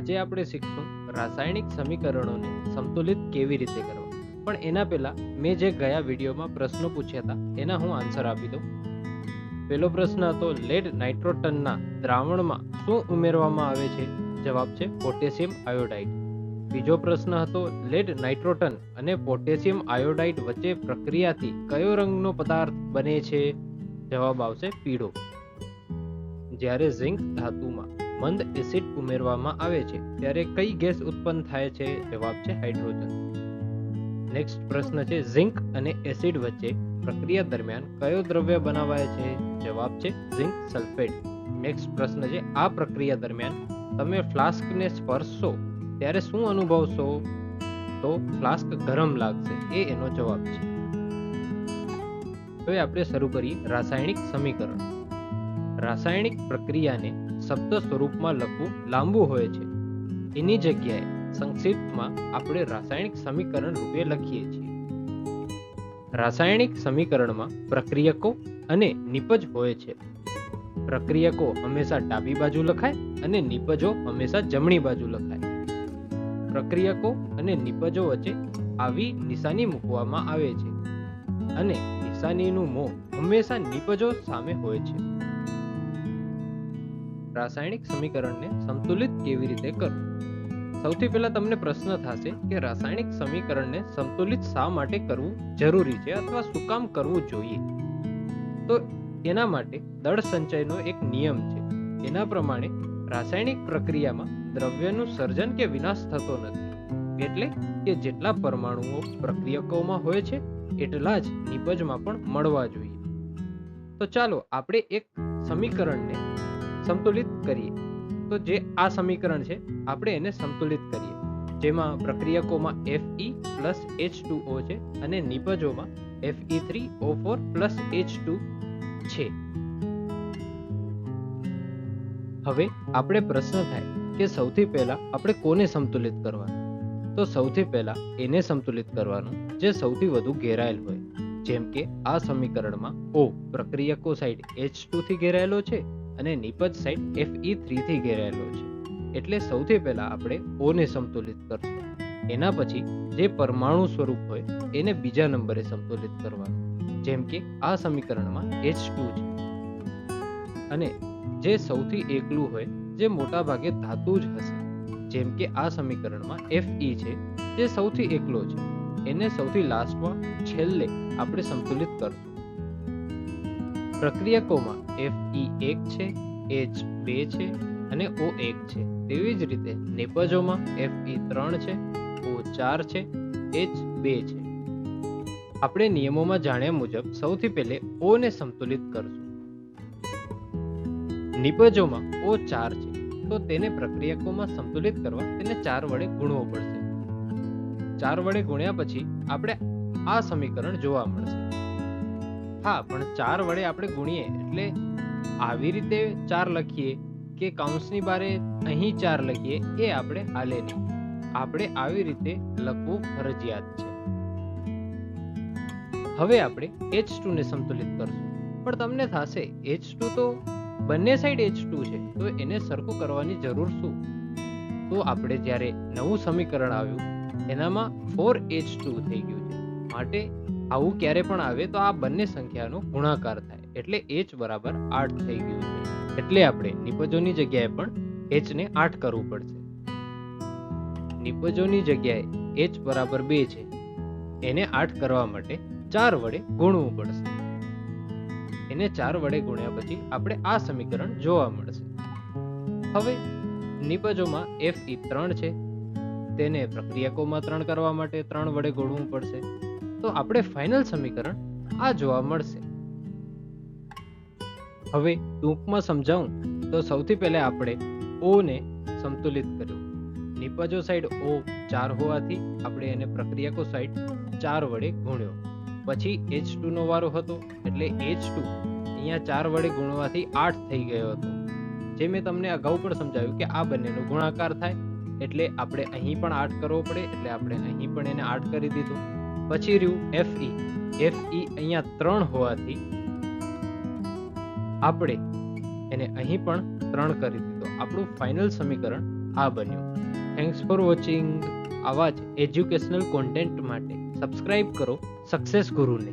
આજે આપણે શીખશું રાસાયણિક સમીકરણોને સંતુલિત કેવી રીતે કરવા. પણ એના પહેલા મેં જે ગયા વિડીયોમાં પ્રશ્નો પૂછ્યા હતા, એના હું આન્સર આપી દઉં. પહેલો પ્રશ્ન હતો લેડ નાઇટ્રોટનના દ્રાવણમાં શું ઉમેરવામાં આવે છે? જવાબ છે પોટેશિયમ આયોડાઇડ બીજો પ્રશ્ન હતો લેડ નાઇટ્રોટન અને પોટેશિયમ આયોડાઇડ વચ્ચે પ્રક્રિયાથી કયો રંગનો પદાર્થ બને છે? જવાબ આવશે, પીળો. જ્યારે ઝિંક ધાતુમાં મંદ એસિડ ઉમેરવામાં આવે છે. ત્યારે કઈ ગેસ ઉત્પન્ન થાય છે? જવાબ છે હાઇડ્રોજન. નેક્સ્ટ પ્રશ્ન છે, ઝિંક અને એસિડ વચ્ચે પ્રક્રિયા દરમિયાન કયો દ્રવ્ય બનાવાય છે? જવાબ છે, ઝિંક સલ્ફેટ. નેક્સ્ટ પ્રશ્ન છે, આ પ્રક્રિયા દરમિયાન તમે ફ્લાસ્કને સ્પર્શશો, ત્યારે શું અનુભવશો? તો ફ્લાસ્ક ગરમ લાગશે, એ એનો જવાબ છે. હવે આપણે શરૂ કરીએ રાસાયણિક સમીકરણ. રાસાયણિક પ્રક્રિયાને શબ્દ સ્વરૂપમાં લખવું લાંબુ હોય છે. એની જગ્યાએ સંક્ષિપ્તમાં આપણે રાસાયણિક સમીકરણ રૂપે લખીએ છીએ. રાસાયણિક સમીકરણમાં પ્રક્રિયકો અને નિપજ હોય છે. પ્રક્રિયકો હંમેશા ડાબી બાજુ લખાય અને નિપજો હંમેશા જમણી બાજુ લખાય. પ્રક્રિયકો અને નિપજો વચ્ચે આવી નિશાની મૂકવામાં આવે છે. અને નિશાનીનું મોં હંમેશા નિપજો સામે હોય છે. રાસાયણિક સમીકરણને સંતુલિત કેવી રીતે કરવું સૌથી પહેલા તમને પ્રશ્ન થશે કે રાસાયણિક સમીકરણને સંતુલિત શા માટે કરવું જરૂરી છે અથવા શું કામ કરવું જોઈએ? તો એના માટે દળ સંચયનો એક નિયમ છે. એના પ્રમાણે રાસાયણિક પ્રક્રિયામાં દ્રવ્યનું સર્જન કે વિનાશ થતો નથી. એટલે કે જેટલા પરમાણુઓ પ્રક્રિયકોમાં હોય છે, એટલા જ નિપજમાં પણ મળવા જોઈએ. તો ચાલો આપણે એક સમીકરણને સંતુલિત કરીએ. તો જે આ સમીકરણ છે, આપણે એને સંતુલિત કરીએ. જેમાં પ્રક્રિયકોમાં Fe plus H two O છે અને નિપજોમાં Fe three O four plus H two છે. હવે આપણે પ્રશ્ન થાય કે સૌથી પહેલા આપણે કોને સંતુલિત કરવાનું? તો સૌથી પહેલા એને સંતુલિત કરવાનું, જે સૌથી વધુ ઘેરાયેલ હોય. જેમ કે આ સમીકરણમાં ઓ પ્રક્રિયકો સાઈડ એચ ટુ થી ઘેરાયેલો છે અને નિપજ સાઇટ એફ ઈ થ્રીથી ઘેરાયેલો છે. એટલે સૌથી પહેલાં આપણે ઓને સંતુલિત કરશું. એના પછી જે પરમાણુ સ્વરૂપ હોય, એને બીજા નંબરે સંતુલિત કરવાનું. જેમ કે આ સમીકરણમાં H2 છે. અને જે સૌથી એકલું હોય, જે મોટા ભાગે ધાતુ જ હશે. જેમ કે આ સમીકરણમાં એફ ઈ છે, જે સૌથી એકલો છે. એને સૌથી લાસ્ટમાં છેલ્લે આપણે સંતુલિત કરશું. પ્રક્રિયકોમાં એફ એક છે એચ બે છે અને ઓ એક છે. તેવી જ રીતે નિપજોમાં Fe3 છે ઓ ચાર છે એચ બે છે. આપણે નિયમોમાં જાણ્યા મુજબ સૌથી પહેલે ઓને સંતુલિત કરશું. નિપજોમાં ઓ ચાર છે, તો તેને પ્રક્રિયકોમાં સંતુલિત કરવા તેને ચાર વડે ગુણવો પડશે. ચાર વડે ગુણ્યા પછી આપણે આ સમીકરણ જોવા મળશે. હા, પણ ચાર વડે આપણે ગુણીએ, એટલે આવી રીતે ચાર લખીએ કે કૌંસની બારે અહીં ચાર લખીએ, એ આપણે હાલે નહીં. આપણે આવી રીતે લખવું ફરજિયાત છે. હવે આપણે H2 ને સંતુલિત કરશું. પણ તમને થશે H2 તો બંને સાઈડ એચ ટુ છે, તો એને સરખું કરવાની જરૂર શું? તો આપણે જ્યારે નવું સમીકરણ આવ્યું, એનામાં 4H2 થઈ ગયું છે. માટે આવું ક્યારે પણ આવે તો આ બંને સંખ્યાનો ગુણાકાર થાય. એટલે એચ બરાબર આઠ થઈ ગયું છે. એટલે આપણે નિપજોની જગ્યાએ પણ એચને 8 કરવું પડશે. નિપજોની જગ્યાએ એચ બરાબર બે છે. એને આઠ કરવા માટે ચાર વડે ગુણવું પડશે. એને ચાર વડે ગુણ્યા પછી આપણે આ સમીકરણ જોવા મળશે. હવે નિપજોમાં એફ ઈ ત્રણ છે. તેને પ્રક્રિયકોમાં ત્રણ કરવા માટે ત્રણ વડે ગુણવું પડશે. તો આપણે ફાઇનલ સમીકરણ આ જોવા મળશે. હવે ટૂંકમાં સમજાવું તો સૌથી પહેલા આપણે ઓ ને સંતુલિત કર્યું નિપજો સાઈડ ઓ ચાર હોવાથી આપણે એને પ્રક્રિયકો સાઈડ ચાર વડે ગુણ્યો. પછી H2 નો વારો હતો એટલે H2 અહીંયા ચાર વડે ગુણવાથી આઠ થઈ ગયો હતો. જે મેં તમને અગાઉ પણ સમજાવ્યું કે આ બંનેનો ગુણાકાર થાય એટલે આપણે અહીં પણ આઠ કરવો પડે એટલે આપણે અહીં પણ એને આઠ કરી દીધું. પછી રહ્યું એફ ઈ એફ ઈ અહીંયા ત્રણ હોવાથી આપણે એને અહીં પણ ત્રણ કરી દીધો. આપણું ફાઇનલ સમીકરણ આ બન્યું. થેન્ક્સ ફોર વોચિંગ આવા જ એજ્યુકેશનલ કોન્ટેન્ટ માટે સબસ્ક્રાઇબ કરો. સક્સેસ ગુરુને.